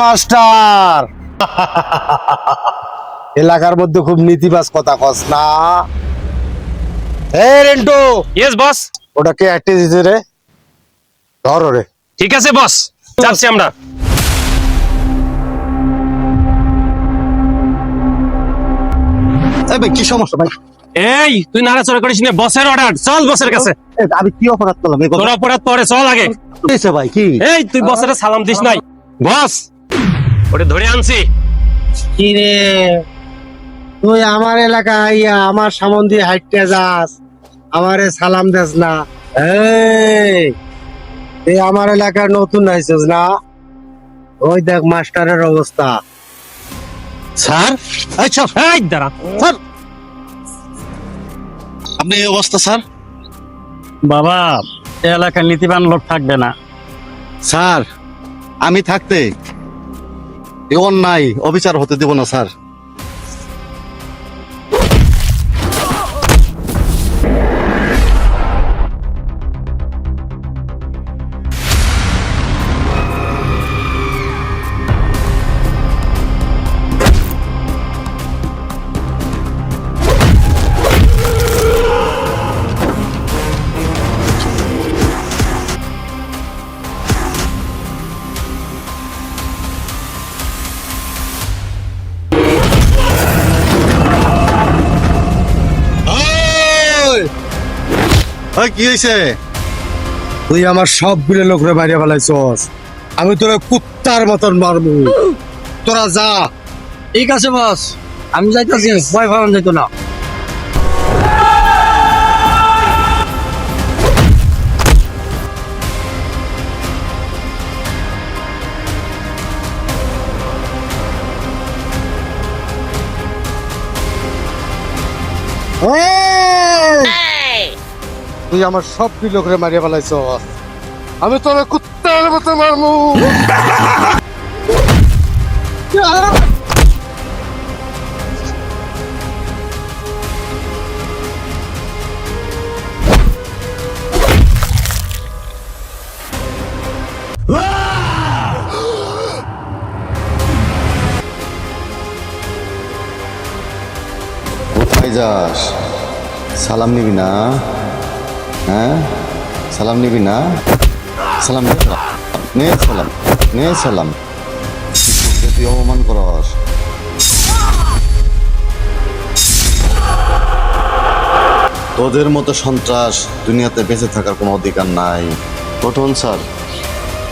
Master. এলাকার মধ্যে খুব নীতিবাজ কথা কস না। এ রেন্টু। ইয়েস বস ওটা কে আটকে দিতে রে। ধর রে ঠিক আছে বস যাচ্ছি আমরা। ভাই কি সমস্যা ভাই? এই তুই নাড়াচড়া করিস না বসের অর্ডার চল বসের কাছে। আমি কি অপরাধ করলাম তোর অপরাধ পরে চল আগে। ভাই কি? এই তুই বসের সালাম দিস নাই। বস ওটা ধরে আনছি। কি রে? তুই আমার এলাকা আইয়া আমার সামন দিয়ে হাইটে যাস আমারে সালাম দেস না। এই আমার এলাকার নতুন আইছিস না? ওই দেখ মাস্টারের অবস্থা। স্যার? চল এই দাঁড়া চল আপনি এই অবস্থা স্যার? বাবা এলাকার নীতিবান লোক থাকবে না। স্যার আমি থাকতে অন্যায় অবিচার হতে দেব না স্যার। ওই, কি হয়েছে তুই আমার সবগুলো লোকরে মারিয়া ফেলাইছস। আমি তোরা কুত্তার মতন মারবো। তোরা যা। ঠিক আছে বস। আমি যাইতেছি। ভয় ভাবন যাইতো না। এই! তুই আমার সবগুলো লোকরে মারিয়া ফেলাইছস আমি তোরা কুত্তার মতো মারবো কোথায় যাস? সালাম নিবি না? হ্যাঁ? সালাম নিবি না? সালাম নে সালাম। নে সালাম। তুই অপমান করস। তোদের মতো সন্ত্রাস দুনিয়াতে বেঁচে থাকার কোনো অধিকার নাই। কঠোর স্যার?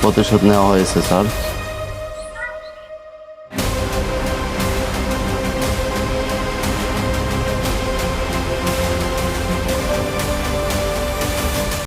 প্রতিশোধ নেওয়া হয়েছে, স্যার?